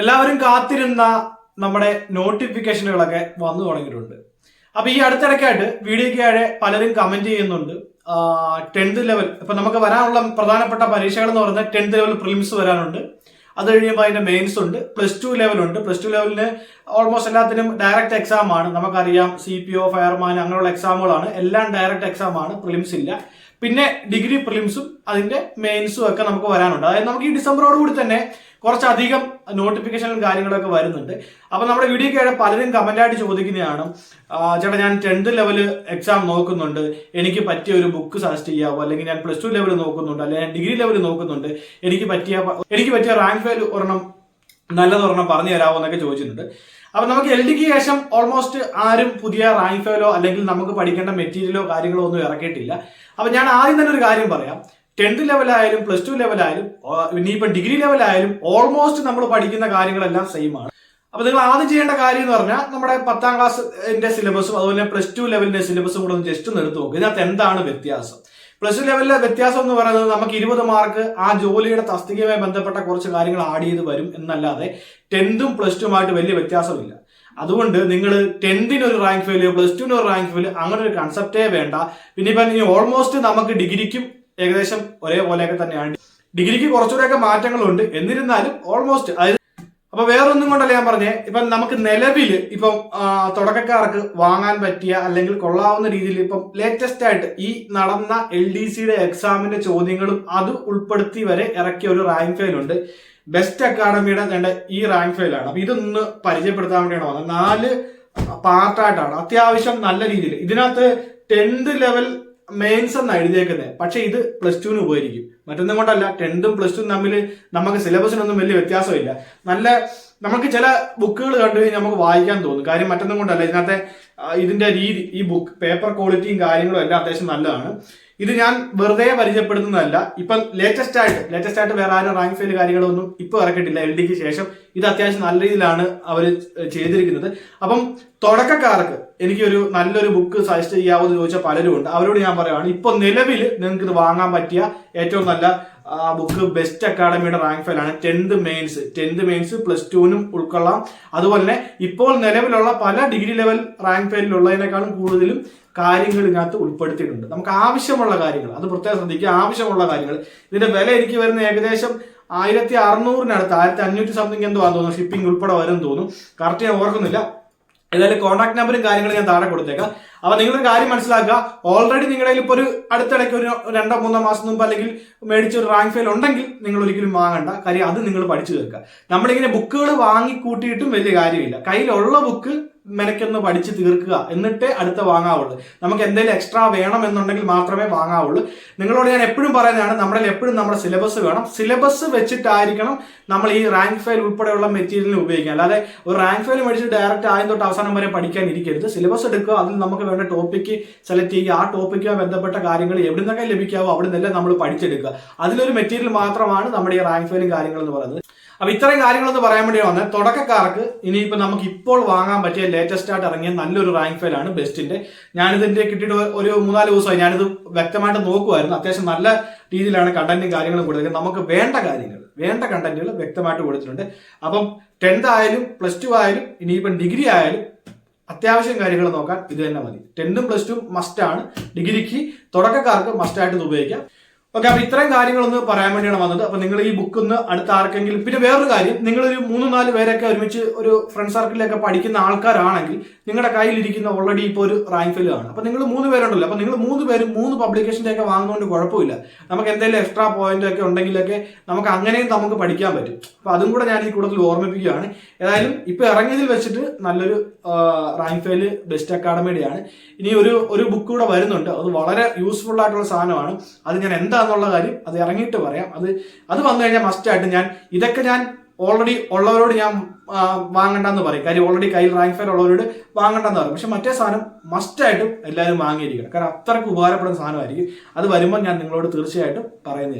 എല്ലാവരും കാത്തിരുന്ന നമ്മുടെ നോട്ടിഫിക്കേഷനുകളൊക്കെ വന്നു തുടങ്ങിയിട്ടുണ്ട്. അപ്പൊ ഈ അടുത്തിടയ്ക്കായിട്ട് വീഡിയോ താഴെ പലരും കമന്റ് ചെയ്യുന്നുണ്ട്. ടെൻത്ത് ലെവൽ ഇപ്പൊ നമുക്ക് വരാനുള്ള പ്രധാനപ്പെട്ട പരീക്ഷകൾ എന്ന് പറയുന്നത് ടെൻത്ത് ലെവൽ പ്രിലിംസ് വരാനുണ്ട്. അത് കഴിയുമ്പോൾ അതിന്റെ മെയിൻസ് ഉണ്ട്. പ്ലസ് ടു ലെവലുണ്ട് പ്ലസ് ടു ലെവലിന് ഓൾമോസ്റ്റ് എല്ലാത്തിനും ഡയറക്റ്റ് എക്സാം ആണ്. നമുക്കറിയാം സി പി ഒ ഫയർമാൻ അങ്ങനെയുള്ള എക്സാമുകളാണ് എല്ലാം ഡയറക്റ്റ് എക്സാം ആണ്. പ്രിലിംസ് ഇല്ല. പിന്നെ ഡിഗ്രി പ്രിലിംസും അതിന്റെ മെയിൻസും ഒക്കെ നമുക്ക് വരാനുണ്ട്. അതായത് നമുക്ക് ഈ ഡിസംബറോട് കൂടി തന്നെ കുറച്ചധികം നോട്ടിഫിക്കേഷനും കാര്യങ്ങളൊക്കെ വരുന്നുണ്ട്. അപ്പൊ നമ്മുടെ വീഡിയോ വീഡിയോയ്ക്ക് പലരും കമന്റായിട്ട് ചോദിക്കുന്നതാണ് ചേട്ടാ ഞാൻ ടെൻത്ത് ലെവൽ എക്സാം നോക്കുന്നുണ്ട്. എനിക്ക് പറ്റിയ ഒരു ബുക്ക് സജസ്റ്റ് ചെയ്യാവോ? അല്ലെങ്കിൽ ഞാൻ പ്ലസ് ടു ലെവൽ നോക്കുന്നുണ്ട്. അല്ലെങ്കിൽ ഞാൻ ഡിഗ്രി ലെവൽ നോക്കുന്നുണ്ട്. എനിക്ക് പറ്റിയ എനിക്ക് പറ്റിയ റാങ്ക് ഫയൽ ഒരെണ്ണം നല്ലതൊരെണ്ണം പറഞ്ഞു തരാമോ എന്നൊക്കെ ചോദിച്ചിട്ടുണ്ട്. അപ്പൊ നമുക്ക് എൽ ഡിക്ക് ശേഷം ഓൾമോസ്റ്റ് ആരും പുതിയ റാങ്ക് അല്ലെങ്കിൽ നമുക്ക് പഠിക്കേണ്ട മെറ്റീരിയലോ കാര്യങ്ങളോ ഒന്നും ഇറക്കിയിട്ടില്ല. അപ്പൊ ഞാൻ ആദ്യം തന്നെ ഒരു കാര്യം പറയാം. ടെൻത്ത് ലെവലായാലും പ്ലസ് ടു ലെവലായാലും ഇനിയിപ്പം ഡിഗ്രി ലെവലായാലും ഓൾമോസ്റ്റ് നമ്മൾ പഠിക്കുന്ന കാര്യങ്ങളെല്ലാം സെയിം ആണ്. അപ്പൊ നിങ്ങൾ ആദ്യം ചെയ്യേണ്ട കാര്യം എന്ന് പറഞ്ഞാൽ നമ്മുടെ പത്താം ക്ലാസ്സിന്റെ സിലബസും അതുപോലെ പ്ലസ് ടു ലെവലിന്റെ സിലബസും കൂടെ ഒന്ന് ജസ്റ്റ് ഒന്ന് നോക്കുക ഇതിനകത്ത് എന്താണ് വ്യത്യാസം? പ്ലസ് ടു ലെവലിലെ വ്യത്യാസം എന്ന് പറയുന്നത് നമുക്ക് ഇരുപത് മാർക്ക് ആ ജോലിയുടെ തസ്തികയുമായി ബന്ധപ്പെട്ട കുറച്ച് കാര്യങ്ങൾ ആഡ് ചെയ്ത് വരും എന്നല്ലാതെ ടെൻത്തും പ്ലസ് ടുമായിട്ട് വലിയ വ്യത്യാസമില്ല. അതുകൊണ്ട് നിങ്ങൾ ടെൻത്തിന് ഒരു റാങ്ക് ഫെയിൽ പ്ലസ് ടുവിന് ഒരു റാങ്ക് ഫെയിൽ അങ്ങനെ ഒരു കൺസെപ്റ്റേ വേണ്ട. പിന്നെ ഇപ്പം ഇനി ഓൾമോസ്റ്റ് നമുക്ക് ഡിഗ്രിക്കും ഏകദേശം ഒരേപോലെയൊക്കെ തന്നെയാണ്. ഡിഗ്രിക്ക് കുറച്ചുകൂടെയൊക്കെ മാറ്റങ്ങളുണ്ട്. എന്നിരുന്നാലും ഓൾമോസ്റ്റ് അതായത് അപ്പൊ വേറൊന്നും കൊണ്ടല്ല ഞാൻ പറഞ്ഞേ? ഇപ്പം നമുക്ക് നിലവിൽ ഇപ്പം തുടക്കക്കാർക്ക് വാങ്ങാൻ പറ്റിയ അല്ലെങ്കിൽ കൊള്ളാവുന്ന രീതിയിൽ ഇപ്പം ലേറ്റസ്റ്റ് ആയിട്ട് ഈ നടന്ന എൽ ഡി സിയുടെ എക്സാമിന്റെ ചോദ്യങ്ങളും അത് ഉൾപ്പെടുത്തി വരെ ഇറക്കിയ ഒരു റാങ്ക് ഫയൽ ഉണ്ട്. ബെസ്റ്റ് അക്കാഡമിയുടെ വേണ്ട ഈ റാങ്ക് ഫയലാണ്. അപ്പൊ ഇതൊന്ന് പരിചയപ്പെടുത്താൻ വേണ്ടിയാണ് വന്നത്. നാല് പാർട്ടായിട്ടാണ് അത്യാവശ്യം നല്ല രീതിയിൽ. ഇതിനകത്ത് ടെൻത്ത് ലെവൽ മെയിൻസ് എന്നാണ് എഴുതിയേക്കുന്നത്. പക്ഷെ ഇത് പ്ലസ് ടുവിന് ഉപകരിക്കും. മറ്റൊന്നും കൊണ്ടല്ല ടെൻത്തും പ്ലസ് ടുവും തമ്മിൽ നമുക്ക് സിലബസിനൊന്നും വലിയ വ്യത്യാസമില്ല. നല്ല നമുക്ക് ചില ബുക്കുകൾ കണ്ടു കഴിഞ്ഞാൽ നമുക്ക് വായിക്കാൻ തോന്നും. കാര്യം മറ്റൊന്നും കൊണ്ടല്ല ഇതിനകത്തെ ഇതിന്റെ രീതി ഈ ബുക്ക് പേപ്പർ ക്വാളിറ്റിയും കാര്യങ്ങളും എല്ലാം അത്യാവശ്യം നല്ലതാണ്. ഇത് ഞാൻ വെറുതെ പരിചയപ്പെടുത്തുന്നതല്ല. ഇപ്പം ലേറ്റസ്റ്റ് ആയിട്ട് ലേറ്റസ്റ്റ് ആയിട്ട് വേറെ ആരും റാങ്ക് ഫെയിൽ കാര്യങ്ങളൊന്നും ഇപ്പൊ ഇറക്കിയിട്ടില്ല എൽ ഡിക്ക് ശേഷം. ഇത് അത്യാവശ്യം നല്ല രീതിയിലാണ് അവർ ചെയ്തിരിക്കുന്നത്. അപ്പം തുടക്കക്കാർക്ക് എനിക്കൊരു നല്ലൊരു ബുക്ക് സജസ്റ്റ് ചെയ്യാവോ എന്ന് ചോദിച്ച പലരും ഉണ്ട്. അവരോട് ഞാൻ പറയുകയാണ് ഇപ്പൊ നിലവിൽ നിങ്ങൾക്ക് ഇത് വാങ്ങാൻ പറ്റിയ ഏറ്റവും നല്ല ആ ബുക്ക് ബെസ്റ്റ് അക്കാഡമിയുടെ rank ഫയലാണ് tenth mains tenth mains plus ടുവിനും ഉൾക്കൊള്ളാം. അതുപോലെ തന്നെ ഇപ്പോൾ നിലവിലുള്ള പല ഡിഗ്രി ലെവൽ റാങ്ക് ഫയലിലുള്ളതിനേക്കാളും കൂടുതലും കാര്യങ്ങൾ ഇതിനകത്ത് ഉൾപ്പെടുത്തിയിട്ടുണ്ട്. നമുക്ക് ആവശ്യമുള്ള കാര്യങ്ങൾ അത് പ്രത്യേകം ശ്രദ്ധിക്കുക ആവശ്യമുള്ള കാര്യങ്ങൾ. ഇതിന്റെ വില എനിക്ക് വരുന്ന ഏകദേശം ആയിരത്തി അറുന്നൂറിനടുത്ത് ആയിരത്തി അഞ്ഞൂറ്റി സംതിങ് എന്തോ ആണെന്ന് തോന്നുന്നു ഷിപ്പിംഗ് ഉൾപ്പെടെ വരും തോന്നുന്നു. കറക്റ്റ് ഞാൻ ഓർക്കുന്നില്ല. ഏതായാലും കോൺടാക്ട് നമ്പറും കാര്യങ്ങളും ഞാൻ താഴെ കൊടുത്തേക്കാം. അപ്പൊ നിങ്ങളൊരു കാര്യം മനസ്സിലാക്കുക. ഓൾറെഡി നിങ്ങളുടെ ഇപ്പോൾ ഒരു അടുത്തിടയ്ക്ക് ഒരു രണ്ടോ മൂന്നോ മാസം മുമ്പ് അല്ലെങ്കിൽ മേടിച്ച ഒരു റാങ്ക് ഫെയിൽ ഉണ്ടെങ്കിൽ നിങ്ങൾ ഒരിക്കലും വാങ്ങണ്ട. കാര്യം അത് നിങ്ങൾ പഠിച്ചു തീർക്കുക. നമ്മളിങ്ങനെ ബുക്കുകൾ വാങ്ങി കൂട്ടിയിട്ടും വലിയ കാര്യമില്ല. കയ്യിലുള്ള ബുക്ക് മെനക്കൊന്ന് പഠിച്ച് തീർക്കുക. എന്നിട്ടേ അടുത്ത വാങ്ങാവുള്ളൂ. നമുക്ക് എന്തെങ്കിലും എക്സ്ട്രാ വേണം എന്നുണ്ടെങ്കിൽ മാത്രമേ വാങ്ങാവുള്ളൂ. നിങ്ങളോട് ഞാൻ എപ്പോഴും പറയുന്നതാണ് നമ്മുടെ എപ്പോഴും നമ്മുടെ സിലബസ് വേണം. സിലബസ് വെച്ചിട്ടായിരിക്കണം നമ്മൾ ഈ റാങ്ക് ഫയൽ ഉൾപ്പെടെയുള്ള മെറ്റീരിയൽ ഉപയോഗിക്കുക. അല്ലാതെ ഒരു റാങ്ക് ഫയൽ മേടിച്ച് ഡയറക്റ്റ് ആദ്യം തൊട്ട് അവസാനം വരെ പഠിക്കാൻ ഇരിക്കരുത്. സിലബസ് എടുക്കുക അതിൽ നമുക്ക് വേണ്ട ടോപ്പിക്ക് സെലക്ട് ചെയ്യുക. ആ ടോപ്പിക്കുമായി ബന്ധപ്പെട്ട കാര്യങ്ങൾ എവിടെ നിന്നൊക്കെ ലഭിക്കാവോ അവിടെ നിന്നെല്ലാം നമ്മൾ പഠിച്ചെടുക്കുക. അതിലൊരു മെറ്റീരിയൽ മാത്രമാണ് നമ്മുടെ ഈ റാങ്ക് ഫയലും കാര്യങ്ങളെന്ന് പറയുന്നത്. അപ്പൊ ഇത്രയും കാര്യങ്ങളൊന്ന് പറയാൻ വേണ്ടി വന്നത് തുടക്കക്കാർക്ക് ഇനിയിപ്പോ നമുക്ക് ഇപ്പോൾ വാങ്ങാൻ പറ്റിയ ലേറ്റസ്റ്റ് ആയിട്ട് ഇറങ്ങിയ നല്ലൊരു റാങ്ക് ഫയൽ ആണ് ബെസ്റ്റിന്റെ ഞാനിതിന്റെ കിട്ടിയിട്ട് ഒരു മൂന്നാൽ ദിവസമായി ഞാനിത് വ്യക്തമായിട്ട് നോക്കുമായിരുന്നു അത്യാവശ്യം നല്ല രീതിയിലാണ് കണ്ടന്റും കാര്യങ്ങളും കൊടുത്തത് നമുക്ക് വേണ്ട കാര്യങ്ങൾ വേണ്ട കണ്ടന്റുകൾ വ്യക്തമായിട്ട് കൊടുത്തിട്ടുണ്ട്. അപ്പം ടെൻത്ത് ആയാലും പ്ലസ് ടു ആയാലും ഇനിയിപ്പം ഡിഗ്രി ആയാലും അത്യാവശ്യം കാര്യങ്ങൾ നോക്കാൻ ഇത് തന്നെ മതി. ടെൻത്തും പ്ലസ് ടു മസ്റ്റ് ആണ്. ഡിഗ്രിക്ക് തുടക്കക്കാർക്ക് മസ്റ്റായിട്ട് ഇത് ഉപയോഗിക്കാം. ഓക്കെ അപ്പൊ ഇത്രയും കാര്യങ്ങളൊന്ന് പറയാൻ വേണ്ടിയാണ് വന്നത്. അപ്പൊ നിങ്ങൾ ഈ ബുക്ക് ഒന്ന് അടുത്ത ആർക്കെങ്കിലും പിന്നെ വേറൊരു കാര്യം നിങ്ങളൊരു മൂന്ന് നാല് പേരൊക്കെ ഒരുമിച്ച് ഒരു ഫ്രണ്ട് സർക്കിളിലൊക്കെ പഠിക്കുന്ന ആൾക്കാരാണെങ്കിൽ നിങ്ങളുടെ കയ്യിലിരിക്കുന്ന ഓൾറെഡി ഇപ്പോൾ ഒരു റാങ്ക് ഫില്ല് ആണ്. അപ്പൊ നിങ്ങൾ മൂന്ന് പേരുണ്ടല്ലോ അപ്പൊ നിങ്ങൾ മൂന്ന് പേരും മൂന്ന് പബ്ലിക്കേഷന്റെ ഒക്കെ വാങ്ങുന്നതുകൊണ്ട് കുഴപ്പമില്ല. നമുക്ക് എന്തെങ്കിലും എക്സ്ട്രാ പോയിന്റ് ഒക്കെ ഉണ്ടെങ്കിലൊക്കെ നമുക്ക് അങ്ങനെയും നമുക്ക് പഠിക്കാൻ പറ്റും. അപ്പൊ അതും കൂടെ ഞാൻ ഈ കൂടുതൽ ഓർമ്മിപ്പിക്കുകയാണ്. ഏതായാലും ഇപ്പൊ ഇറങ്ങിയതിൽ വെച്ചിട്ട് നല്ലൊരു റാങ്ക് ഫെയിൽ ബെസ്റ്റ് അക്കാഡമിയുടെയാണ് ഇനി ഒരു ഒരു ബുക്ക് കൂടെ വരുന്നുണ്ട്. അത് വളരെ യൂസ്ഫുൾ ആയിട്ടുള്ള സാധനമാണ്. അത് ഞാൻ എന്താണെന്നുള്ള കാര്യം അത് ഇറങ്ങിയിട്ട് പറയാം. അത് അത് വന്നു കഴിഞ്ഞാൽ മസ്റ്റായിട്ട് ഞാൻ ഇതൊക്കെ ഞാൻ ഓൾറെഡി ഉള്ളവരോട് ഞാൻ വാങ്ങണ്ട വാങ്ങണ്ടെന്ന് പറയും. കാര്യം ഓൾറെഡി കയ്യിൽ റാങ്ക് ഫയർ ഉള്ളവരോട് വാങ്ങണ്ടെന്ന് പറയും. പക്ഷെ മറ്റേ സാധനം മസ്റ്റായിട്ടും എല്ലാവരും വാങ്ങിയിരിക്കണം. കാരണം അത്രയ്ക്ക് ഉപകാരപ്പെടുന്ന സാധനമായിരിക്കും. അത് വരുമ്പോൾ ഞാൻ നിങ്ങളോട് തീർച്ചയായിട്ടും പറയുന്നത്